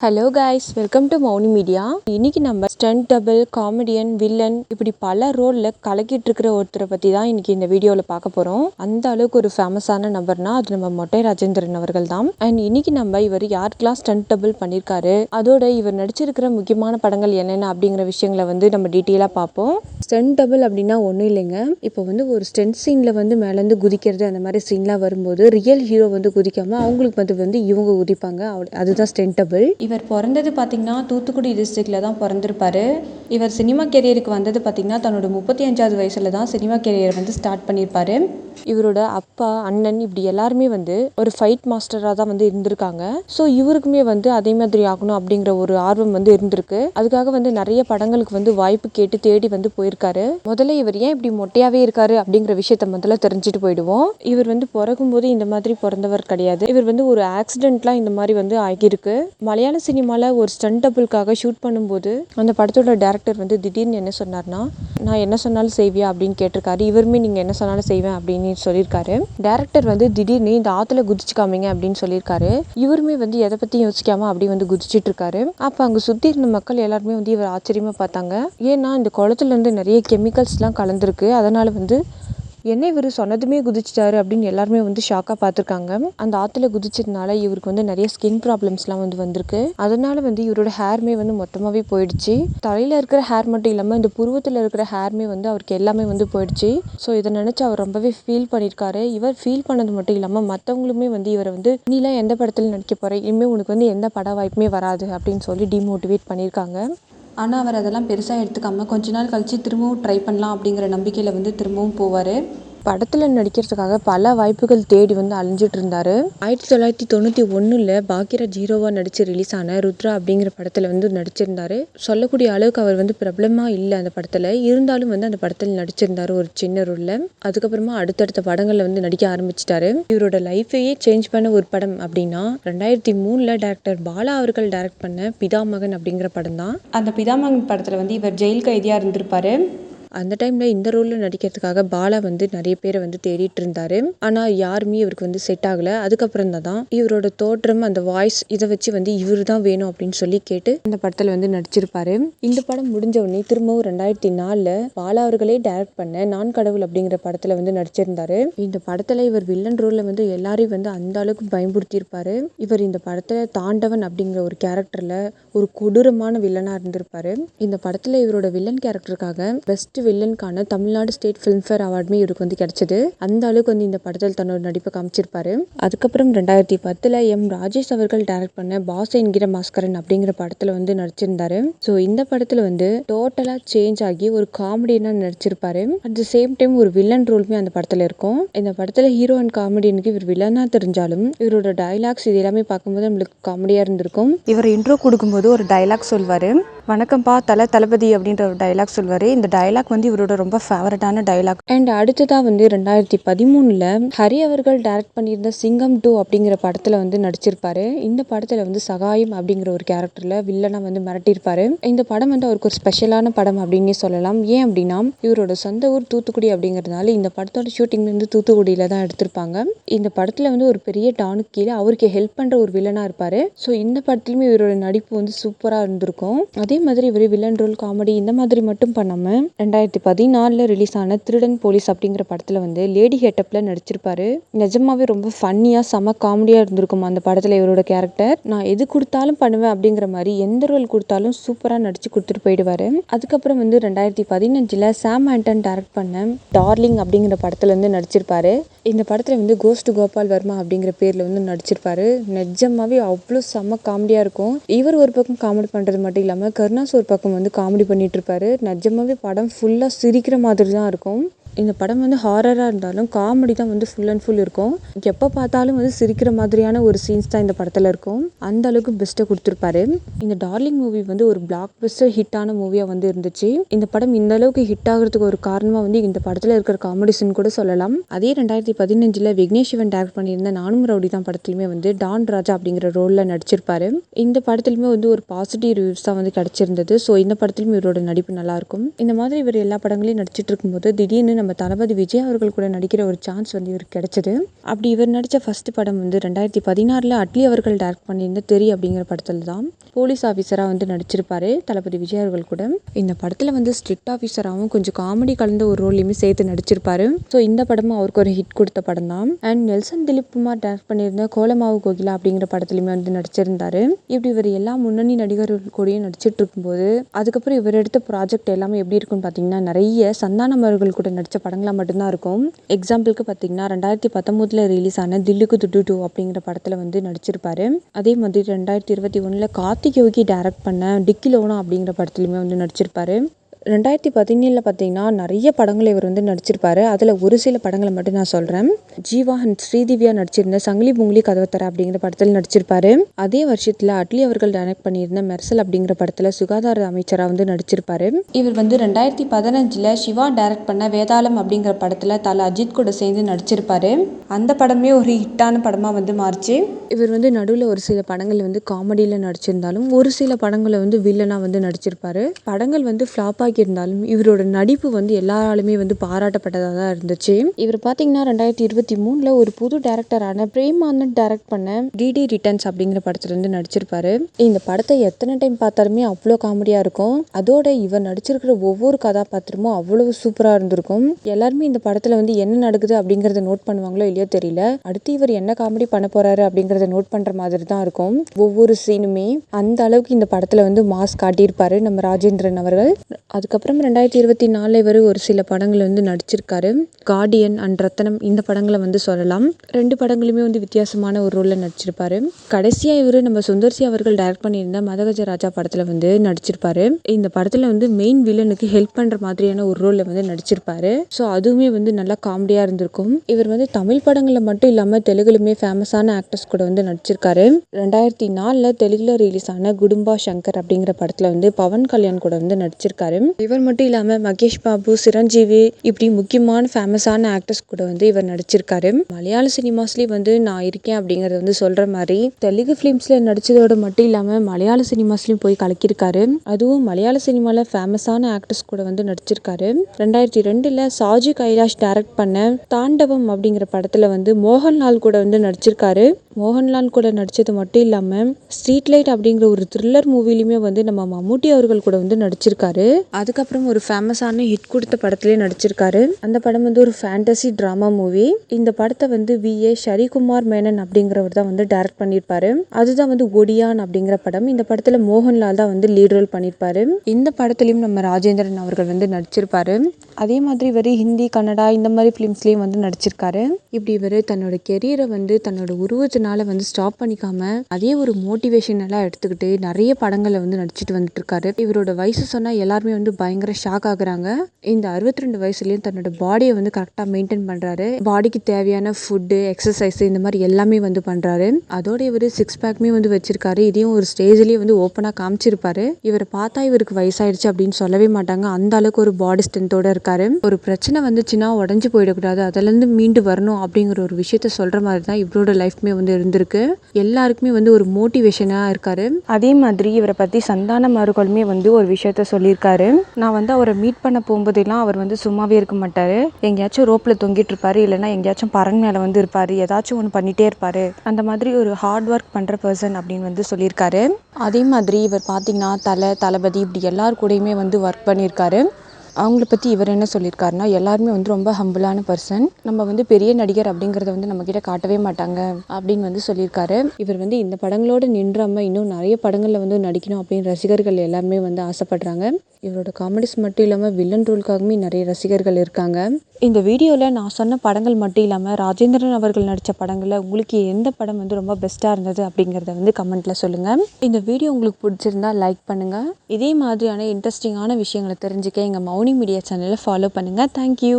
Hello guys welcome to Mouni media இன்னைக்கு நம்ம stunt double comedian villain இப்படி பல ரோலில் கலக்கிட்டு இருக்கிற ஒருத்தரை பற்றி தான் இன்னைக்கு இந்த வீடியோவில் பார்க்க போகிறோம் அந்த அளவுக்கு ஒரு ஃபேமஸான நபர்னா அது நம்ம மொட்டை ராஜேந்திரன் அவர்கள் தான். அண்ட் இன்னைக்கு நம்ம இவர் யாருக்கெல்லாம் ஸ்டண்ட் டபுள் பண்ணியிருக்காரு அதோட இவர் நடிச்சிருக்கிற முக்கியமான படங்கள் என்னென்ன அப்படிங்கிற விஷயங்களை வந்து நம்ம டீட்டெயிலாக பார்ப்போம். ஸ்டண்ட் டபுள் அப்படின்னா ஒன்றும் இல்லைங்க. இப்போ வந்து ஒரு ஸ்டென்ட் சீனில் வந்து மேலேருந்து குதிக்கிறது அந்த மாதிரி சீன்லாம் வரும்போது ரியல் ஹீரோ வந்து குதிக்காமல் அவங்களுக்கு வந்து வந்து இவங்க குதிப்பாங்க. அதுதான் ஸ்டென்ட் டபுள் இவர் பிறந்தது பார்த்தீங்கன்னா தூத்துக்குடி டிஸ்ட்ரிக்டில் தான் பிறந்திருப்பாரு. இவர் சினிமா கெரியருக்கு வந்தது பார்த்தீங்கன்னா தன்னோட முப்பத்தி அஞ்சாவது வயசில் தான் சினிமா கெரியர் வந்து ஸ்டார்ட் பண்ணியிருப்பாரு. இவரோட அப்பா அண்ணன் இப்படி எல்லாருமே வந்து ஒரு ஃபைட் மாஸ்டராக தான் வந்து இருந்திருக்காங்க. ஸோ இவருக்குமே வந்து அதே மாதிரி ஆகணும் அப்படிங்கிற ஒரு ஆர்வம் வந்து இருந்திருக்கு. அதுக்காக வந்து நிறைய படங்களுக்கு வந்து வாய்ப்பு கேட்டு தேடி வந்து இருக்காரு முதல்ல இவர் ஏன் இப்படி மொட்டையாவே இருக்காரு அப்படிங்கிற விஷயத்த முதல்ல தெரிஞ்சுட்டு போயிடுவோம். இவர் வந்து பிறக்கும்போது இந்த மாதிரி பிறந்தவர் கிடையாது. இவர் வந்து ஒரு ஆக்சிடென்ட்லாம் இந்த மாதிரி வந்து ஆகியிருக்கு. மலையாள சினிமாவில் ஒரு ஸ்டண்ட் டபுளுக்காக ஷூட் பண்ணும்போது அந்த படத்தோட டேரக்டர் வந்து திடீர்னு என்ன சொன்னார்னா நான் என்ன சொன்னாலும் செய்வியா? அப்படின்னு கேட்டிருக்காரு. இவருமே நீங்கள் என்ன சொன்னாலும் செய்வேன் அப்படின்னு சொல்லியிருக்காரு. டேரக்டர் வந்து திடீர்னு இந்த ஆற்றுல குதிச்சு காமிங்க அப்படின்னு சொல்லியிருக்காரு. இவருமே வந்து எதை பற்றியும் யோசிக்காம அப்படி வந்து குதிச்சிட்டு இருக்காரு. அப்போ அங்கே சுற்றி இருந்த மக்கள் எல்லாருமே வந்து இவர் ஆச்சரியமாக பார்த்தாங்க. ஏன்னா இந்த குளத்துலேருந்து நிறைய நிறைய கெமிக்கல்ஸ்லாம் கலந்துருக்கு. அதனால் வந்து என்ன இவர் சொன்னதுமே குதிச்சிட்டாரு அப்படின்னு எல்லாருமே வந்து ஷாக்காக பார்த்துருக்காங்க. அந்த ஆற்றுல குதிச்சதுனால இவருக்கு வந்து நிறைய ஸ்கின் ப்ராப்ளம்ஸ்லாம் வந்து வந்திருக்கு. அதனால வந்து இவரோட ஹேர்மே வந்து மொத்தமாகவே போயிடுச்சு. தலையில் இருக்கிற ஹேர் மட்டும் இல்லாமல் இந்த புருவத்தில் இருக்கிற ஹேர்மே வந்து அவருக்கு எல்லாமே வந்து போயிடுச்சு. ஸோ இதை நினச்சி அவர் ரொம்பவே ஃபீல் பண்ணியிருக்காரு இவர் ஃபீல் பண்ணது மட்டும் இல்லாமல் மற்றவங்களுமே வந்து இவரை வந்து நீலாம் எந்த படத்தில் நடிக்க போகிற இனிமேல் உனக்கு வந்து எந்த பட வாய்ப்புமே வராது அப்படின்னு சொல்லி டிமோட்டிவேட் பண்ணியிருக்காங்க ஆனால் அவர் அதெல்லாம் பெருசாக எடுத்துக்காமல் கொஞ்ச நாள் கழித்து திரும்பவும் ட்ரை பண்ணலாம் அப்படிங்கிற நம்பிக்கையில் வந்து திரும்பவும் போவார். படத்தில் நடிக்கிறதுக்காக பல வாய்ப்புகள் தேடி வந்து அலைஞ்சிட்டு இருந்தார் ஆயிரத்தி தொள்ளாயிரத்தி தொண்ணூற்றி ஒன்றில் பாக்கியராஜ் ஹீரோவாக நடித்து ரிலீஸ் ஆன ருத்ரா அப்படிங்கிற படத்தில் வந்து நடிச்சிருந்தார். சொல்லக்கூடிய அளவுக்கு அவர் வந்து பிரபலமாக இல்லை அந்த படத்தில். இருந்தாலும் வந்து அந்த படத்தில் நடிச்சிருந்தார் ஒரு சின்ன ரோலில் அதுக்கப்புறமா அடுத்தடுத்த படங்களில் வந்து நடிக்க ஆரம்பிச்சிட்டாரு. இவரோட லைஃபையே சேஞ்ச் பண்ண ஒரு படம் அப்படின்னா ரெண்டாயிரத்தி மூணில் டேரக்டர் பாலா அவர்கள் டைரக்ட் பண்ண பிதாமகன் அப்படிங்கிற படம் தான் அந்த பிதாமகன் படத்தில் வந்து இவர் ஜெயில் கைதியாக இருந்திருப்பாரு. அந்த டைமில் இந்த ரோலில் நடிக்கிறதுக்காக பாலா வந்து நிறைய பேரை வந்து தேடிட்டு இருந்தாரு. ஆனால் யாருமே இவருக்கு வந்து செட் ஆகலை. அதுக்கப்புறம் தான் இவரோட தோற்றம் அந்த வாய்ஸ் இதை வச்சு வந்து இவர் தான் வேணும் அப்படின்னு சொல்லி கேட்டு இந்த படத்தில் வந்து நடிச்சிருப்பாரு. இந்த படம் முடிஞ்ச உடனே திரும்பவும் ரெண்டாயிரத்தி நாலில் பாலா அவர்களே டைரக்ட் பண்ண நான் கடவுள் அப்படிங்கிற படத்தில் வந்து நடிச்சிருந்தாரு. இந்த படத்தில் இவர் வில்லன் ரோலில் வந்து எல்லாரையும் வந்து அந்த அளவுக்கு பயன்படுத்தியிருப்பாரு இவர் இந்த படத்தில் தாண்டவன் அப்படிங்கிற ஒரு கேரக்டரில் ஒரு கொடூரமான வில்லனாக இருந்திருப்பாரு. இந்த படத்தில் இவரோட வில்லன் கேரக்டருக்காக பெஸ்ட் வில்லனுக்கான தமிழ்நாடு ஸ்டேட் ஃபிலிம்ஃபேர் அவார்டுமே இவருக்கு வந்து கிடைச்சது. அந்த அளவுக்கு வந்து இந்த படத்தில் தன்னோட நடிப்பை காமிச்சிருப்பாரு. அதுக்கப்புறம் ரெண்டாயிரத்தி பத்தில் எம் ராஜேஷ் அவர்கள் டைரக்ட் பண்ண பாஸ் என்கிற மாஸ்கரன் அப்படிங்கிற படத்தில் வந்து நடிச்சிருந்தாரு. ஸோ இந்த படத்தில் வந்து டோட்டலாக சேஞ்ச் ஆகி ஒரு காமெடியனாக நடிச்சிருப்பாரு. அட் த சேம் டைம் ஒரு வில்லன் ரோலுமே அந்த படத்தில் இருக்கும். இந்த படத்தில் ஹீரோ அண்ட் காமெடியனுக்கு இவர் வில்லனாக தெரிஞ்சாலும் இவரோட டைலாக்ஸ் இது எல்லாமே பார்க்கும்போது நம்மளுக்கு காமெடியாக இருந்திருக்கும். இவர் இன்ட்ரோ கொடுக்கும்போது ஒரு டைலாக் சொல்வார். வணக்கம்ப்பா தலை தளபதி அப்படின்ற ஒரு டைலாக் சொல்வார். இந்த டயலாக் வந்து இவரோட ரொம்ப ஃபேவரட்டான டயலாக் அண்ட் அடுத்ததாக வந்து ரெண்டாயிரத்தி பதிமூணில் ஹரி அவர்கள் டைரக்ட் பண்ணியிருந்த சிங்கம் டூ அப்படிங்கிற படத்தில் வந்து நடிச்சிருப்பாரு. இந்த படத்தில் வந்து சகாயம் அப்படிங்கிற ஒரு கேரக்டரில் வில்லனாக வந்து மிரட்டியிருப்பாரு. இந்த படம் வந்து அவருக்கு ஒரு ஸ்பெஷலான படம் அப்படின்னே சொல்லலாம். ஏன் அப்படின்னா இவரோட சொந்த ஊர் தூத்துக்குடி அப்படிங்கிறதுனால இந்த படத்தோட ஷூட்டிங் வந்து தூத்துக்குடியில் தான் எடுத்திருப்பாங்க. இந்த படத்தில் வந்து ஒரு பெரிய டானுக்கு கீழே அவருக்கு ஹெல்ப் பண்ணுற ஒரு வில்லனாக இருப்பார். ஸோ இந்த படத்துலையுமே இவரோட நடிப்பு வந்து சூப்பராக இருந்திருக்கும். அதே மாதிரி இவர் வில்லன் ரோல் காமெடி இந்த மாதிரி மட்டும் பண்ணாமல் ரெண்டாயிரத்தி ரெண்டாயிரத்தி பதினாலில் ரிலீஸ் ஆன திருடன் போலீஸ் அப்படிங்கிற படத்தில் வந்து லேடி ஹெட்டப்பில் நடிச்சிருப்பாரு. நிஜமாவே ரொம்ப ஃபன்னியாக செம காமெடியாக இருந்திருக்கும் அந்த படத்தில் இவரோட கேரக்டர் நான் எது கொடுத்தாலும் பண்ணுவேன் அப்படிங்கிற மாதிரி எந்த ரோல் கொடுத்தாலும் சூப்பராக நடிச்சு கொடுத்துட்டு போயிடுவார். அதுக்கப்புறம் வந்து ரெண்டாயிரத்தி பதினஞ்சில் சாம் ஆண்டன் டேரக்ட் பண்ண டார்லிங் அப்படிங்கிற படத்தில் வந்து நடிச்சிருப்பாரு. இந்த படத்தில் வந்து கோஸ்ட் கோபால் வர்மா அப்படிங்கிற பேரில் வந்து நடிச்சிருப்பாரு. நிஜமாவே அவ்வளோ செம்ம காமெடியாக இருக்கும். இவர் ஒரு பக்கம் காமெடி பண்ணுறது மட்டும் இல்லாமல் கருணாஸ் ஒரு பக்கம் வந்து காமெடி பண்ணிட்டு இருப்பாரு. நிஜமாவே படம் ஃபுல் ஃபுல்லாக சிரிக்கிற மாதிரி தான் இருக்கும். இந்த படம் வந்து ஹாரராக இருந்தாலும் காமெடி தான் வந்து ஃபுல் அண்ட் ஃபுல் இருக்கும். எப்போ பார்த்தாலும் வந்து சிரிக்கிற மாதிரியான ஒரு சீன்ஸ் தான் இந்த படத்தில் இருக்கும். அந்த அளவுக்கு பெஸ்ட்டை கொடுத்துருப்பாரு. இந்த டார்லிங் மூவி வந்து ஒரு பிளாக் பெஸ்டர் ஹிட்டான மூவியாக வந்து இருந்துச்சு. இந்த படம் இந்த அளவுக்கு ஹிட் ஆகிறதுக்கு ஒரு காரணமாக வந்து இந்த படத்தில் இருக்கிற காமெடி சீன் கூட சொல்லலாம். அதே ரெண்டாயிரத்தி பதினஞ்சில் விக்னேஷ் சிவன் டேரக்ட் பண்ணியிருந்த நானும் ரவுடி தான் படத்துலையுமே வந்து டான் ராஜா அப்படிங்கிற ரோலில் நடிச்சிருப்பாரு. இந்த படத்துலையுமே வந்து ஒரு பாசிட்டிவ் ரிவ்யூஸ் தான் வந்து கிடச்சிருந்தது. ஸோ இந்த படத்துலையும் இவரோட நடிப்பு நல்லாயிருக்கும் இந்த மாதிரி இவர் எல்லா படங்களையும் நடிச்சிட்டு இருக்கும்போது திடீர்னு நம்ம நம்ம தளபதி விஜய் அவர்கள் கூட நடிக்கிற ஒரு சான்ஸ் வந்து இவருக்கு கிடைச்சது. அப்படி இவர் நடித்த ஃபஸ்ட்டு படம் வந்து ரெண்டாயிரத்தி பதினாறில் அட்லி அவர்கள் டேரக்ட் பண்ணியிருந்த தெரி அப்படிங்கிற படத்தில் தான் போலீஸ் ஆஃபீஸராக வந்து நடிச்சிருப்பாரு தளபதி விஜய் அவர்கள் கூட. இந்த படத்தில் வந்து ஸ்ட்ரிக்ட் ஆஃபீஸராகவும் கொஞ்சம் காமெடி கலந்த ஒரு ரோல்லையுமே சேர்த்து நடிச்சிருப்பாரு. ஸோ இந்த படமும் அவருக்கு ஒரு ஹிட் கொடுத்த படம் தான் and Nelson Dilip Kumar direct பண்ணியிருந்த கோலமாவு கோகிலா அப்படிங்கிற படத்துலையுமே வந்து நடிச்சிருந்தாரு. இப்படி இவர் எல்லா முன்னணி நடிகர்கள் கூடயும் நடிச்சிட்டு இருக்கும்போது அதுக்கப்புறம் இவர் எடுத்த ப்ராஜெக்ட் எல்லாமே எப்படி இருக்கும்னு பார்த்தீங்கன்னா நிறைய சந்தானம் அவர்கள் கூட நடித்த படங்களாக மட்டும்தான் இருக்கும். எக்ஸாம்பிளுக்கு பார்த்தீங்கன்னா ரெண்டாயிரத்தி பத்தொம்போதில் ரிலீஸ் ஆன தில்லுக்கு துட்டு டூ அப்படிங்கிற படத்தில் வந்து நடிச்சிருப்பாரு. அதே மாதிரி ரெண்டாயிரத்தி இருபத்தி ஒன்றில் கார்த்திக் யோகி டேரக்ட் பண்ண டிக்கி லோனா அப்படிங்கிற படத்துலையுமே வந்து நடிச்சிருப்பாரு. ரெண்டாயிரத்தி பதினேழில் பார்த்தீங்கன்னா நிறைய படங்களை இவர் வந்து நடிச்சிருப்பாரு. அதில் ஒரு சில படங்களை மட்டும் நான் சொல்கிறேன் ஜீவா அண்ட் ஸ்ரீதிவ்யா நடிச்சிருந்த சங்கிலி பொங்கலி கதவத்தர அப்படிங்கிற படத்தில் நடிச்சிருப்பாரு. அதே வருஷத்தில் அட்லி அவர்கள் டைரக்ட் பண்ணியிருந்த மெர்சல் அப்படிங்கிற படத்தில் சுகாதார அமைச்சராக வந்து நடிச்சிருப்பாரு. இவர் வந்து ரெண்டாயிரத்தி பதினஞ்சில் சிவா டைரக்ட் பண்ண வேதாளம் அப்படிங்கிற படத்தில் தல அஜித் கூட சேர்ந்து நடிச்சிருப்பாரு. அந்த படமே ஒரு ஹிட்டான படமாக வந்து மாறிச்சு. இவர் வந்து நடுவில் ஒரு சில படங்கள் வந்து காமெடியில் நடிச்சிருந்தாலும் ஒரு சில படங்களை வந்து வில்லனாக வந்து நடிச்சிருப்பாரு. படங்கள் வந்து ஃப்ளாப்பாக ஆகி இருந்தாலும் இவரோட நடிப்பு வந்து எல்லாராலுமே வந்து பாராட்டப்பட்டதாக தான் இருந்துச்சு. இவர் பார்த்தீங்கன்னா ரெண்டாயிரத்தி இருபத்தி மூணில் ஒரு புது டேரக்டரான பிரேமானந்த் டேரக்ட் பண்ண டிடி ரிட்டர்ன்ஸ் அப்படிங்கிற படத்துல இருந்து நடிச்சிருப்பாரு. இந்த படத்தை எத்தனை டைம் பார்த்தாலுமே அவ்வளோ காமெடியாக இருக்கும். அதோட இவர் நடிச்சிருக்கிற ஒவ்வொரு கதாபாத்திரமும் அவ்வளவு சூப்பராக இருந்திருக்கும். எல்லாருமே இந்த படத்தில் வந்து என்ன நடக்குது அப்படிங்கிறத நோட் பண்ணுவாங்களோ இல்லையோ தெரியல. அடுத்து இவர் என்ன காமெடி பண்ண போறாரு அப்படிங்கிறத நோட் பண்ணுற மாதிரி தான் இருக்கும். ஒவ்வொரு சீனுமே அந்த அளவுக்கு இந்த படத்தில் வந்து மாஸ் காட்டியிருப்பாரு நம்ம ராஜேந்திரன் அவர்கள். அதுக்கப்புறம் ரெண்டாயிரத்தி இருபத்தி நாலு இவர் ஒரு சில படங்கள் வந்து நடிச்சிருக்காரு. கார்டியன் அண்ட் ரத்தனம் இந்த படங்களை வந்து சொல்லலாம். ரெண்டு படங்களுமே வந்து வித்தியாசமான ஒரு ரோலில் நடிச்சிருப்பாரு. கடைசியாக இவர் நம்ம சுந்தர்சி அவர்கள் டைரக்ட் பண்ணியிருந்த மதகஜ ராஜா படத்தில் வந்து நடிச்சிருப்பாரு. இந்த படத்தில் வந்து மெயின் வில்லனுக்கு ஹெல்ப் பண்ணுற மாதிரியான ஒரு ரோலில் வந்து நடிச்சிருப்பாரு. ஸோ அதுவுமே வந்து நல்லா காமெடியாக இருந்திருக்கும். இவர் வந்து தமிழ் படங்களில் மட்டும் இல்லாமல் தெலுங்குலுமே ஃபேமஸான ஆக்டர்ஸ் கூட வந்து நடிச்சிருக்காரு. ரெண்டாயிரத்தி நாலில் தெலுங்கில் ரிலீஸ் ஆன குடும்பா சங்கர் அப்படிங்கிற படத்தில் வந்து பவன் கல்யாண் கூட வந்து நடிச்சிருக்காரு. இவர் மட்டும் இல்லாமல் மகேஷ் பாபு சிரஞ்சீவி இப்படி முக்கியமான ஃபேமஸான ஆக்டர்ஸ் கூட வந்து இவர் நடிச்சிருக்காரு. மலையாள சினிமாஸ்லேயும் வந்து நான் இருக்கேன் அப்படிங்கிறத வந்து சொல்ற மாதிரி தெலுங்கு ஃபிலிம்ஸில் நடிச்சதோட மட்டும் இல்லாமல் மலையாள சினிமாஸ்லேயும் போய் கலக்கியிருக்காரு. அதுவும் மலையாள சினிமாவில் ஃபேமஸான ஆக்டர்ஸ் கூட வந்து நடிச்சிருக்காரு. ரெண்டாயிரத்தி ரெண்டில் சாஜி கைலாஷ் டைரக்ட் பண்ண தாண்டவம் அப்படிங்கிற படத்தில் வந்து மோகன்லால் கூட வந்து நடிச்சிருக்காரு. மோகன்லால் கூட நடித்தது மட்டும் இல்லாமல் ஸ்ட்ரீட் லைட் அப்படிங்கிற ஒரு த்ரில்லர் மூவிலையுமே வந்து நம்ம மம்முட்டி அவர்கள் கூட வந்து நடிச்சிருக்காரு. அதுக்கப்புறம் ஒரு ஃபேமஸான ஹிட் கொடுத்த படத்துலேயே நடிச்சிருக்காரு. அந்த படம் வந்து ஒரு ஃபேண்டசி ட்ராமா மூவி இந்த படத்தை வந்து வி ஏ ஷரிகுமார் மேனன் அப்படிங்கிறவர் தான் வந்து டைரக்ட் பண்ணியிருப்பாரு. அதுதான் வந்து ஒடியான் அப்படிங்கிற படம். இந்த படத்தில் மோகன்லால் தான் வந்து லீட் ரோல் பண்ணியிருப்பாரு. இந்த படத்துலையும் நம்ம ராஜேந்திரன் அவர்கள் வந்து நடிச்சிருப்பாரு. அதே மாதிரி இவர் ஹிந்தி கன்னடா இந்த மாதிரி ஃபிலிம்ஸ்லேயும் வந்து நடிச்சிருக்காரு. இப்படி இவர் தன்னோட கெரியரை வந்து தன்னோட உருவத்தினால வந்து ஸ்டாப் பண்ணிக்காம அதே ஒரு மோட்டிவேஷன் எல்லாம் எடுத்துக்கிட்டு நிறைய படங்களை வந்து நடிச்சிட்டு வந்துட்டு இருக்காரு இவரோட வயசு சொன்னால் எல்லாருமே வந்து பயங்கர ஷாக் ஆகுறாங்க. இந்த அறுபத்தி ரெண்டு வயசுலயும் தன்னோட பாடியை வந்து கரெக்டாக மெயின்டைன் பண்றாரு. பாடிக்கு தேவையான ஃபுட்டு எக்ஸசைஸ் இந்த மாதிரி எல்லாமே வந்து பண்றாரு. அதோட இவர் சிக்ஸ் பேக்குமே வந்து வச்சிருக்காரு. இதையும் ஒரு ஸ்டேஜ்லயே வந்து ஓப்பனாக காமிச்சிருப்பாரு. இவரை பார்த்தா இவருக்கு வயசாயிடுச்சு அப்படின்னு சொல்லவே மாட்டாங்க. அந்த அளவுக்கு ஒரு பாடி ஸ்ட்ரென்த்தோட இருக்காரு. ஒரு பிரச்சனை வந்துச்சுன்னா உடஞ்சு போயிடக்கூடாது. அதுலேருந்து மீண்டு வரணும் அப்படிங்கிற ஒரு விஷயத்த சொல்ற மாதிரி தான் இவரோட லைஃப்மே வந்து இருந்திருக்கு. எல்லாருக்குமே வந்து ஒரு மோட்டிவேஷனாக இருக்காரு. அதே மாதிரி இவரை பற்றி சந்தான மருகளுமே வந்து ஒரு விஷயத்த சொல்லியிருக்காரு. நான் வந்து அவரை மீட் பண்ண போகும்போதெல்லாம் அவர் வந்து சும்மாவே இருக்க மாட்டார். எங்கேயாச்சும் ரோப்பில் தொங்கிட்டு இருப்பாரு இல்லைன்னா எங்கேயாச்சும் பறன் மேலே வந்து இருப்பார் ஏதாச்சும் ஒன்று பண்ணிகிட்டே இருப்பார். அந்த மாதிரி ஒரு ஹார்ட் ஒர்க் பண்ணுற பர்சன் அப்படின்னு வந்து சொல்லியிருக்காரு. அதே மாதிரி இவர் பார்த்தீங்கன்னா தலை தளபதி இப்படி எல்லார் கூடயுமே வந்து ஒர்க் பண்ணியிருக்காரு. அவங்கள பற்றி இவர் என்ன சொல்லியிருக்காருன்னா எல்லாருமே வந்து ரொம்ப ஹம்பிளான பர்சன் நம்ம வந்து பெரிய நடிகர் அப்படிங்கிறத வந்து நம்மக்கிட்ட காட்டவே மாட்டாங்க அப்படின்னு வந்து சொல்லியிருக்காரு இவர் வந்து இந்த படங்களோடு நின்றாம இன்னும் நிறைய படங்களில் வந்து நடிக்கணும் அப்படின்னு ரசிகர்கள் எல்லாருமே வந்து ஆசைப்படுறாங்க. இவரோட காமெடிஸ் மட்டும் இல்லாமல் வில்லன் ரோலுக்காகவே நிறைய ரசிகர்கள் இருக்காங்க. இந்த வீடியோவில் நான் சொன்ன படங்கள் மட்டும் இல்லாமல் ராஜேந்திரன் அவர்கள் நடித்த படங்களில் உங்களுக்கு எந்த படம் வந்து ரொம்ப பெஸ்ட்டாக இருந்தது அப்படிங்கிறத வந்து கமெண்ட்டில் சொல்லுங்கள் இந்த வீடியோ உங்களுக்கு பிடிச்சிருந்தா லைக் பண்ணுங்கள் இதே மாதிரியான இன்ட்ரெஸ்டிங்கான விஷயங்களை தெரிஞ்சுக்க எங்கள் மௌனி மீடியா சேனலை ஃபாலோ பண்ணுங்கள் தேங்க்யூ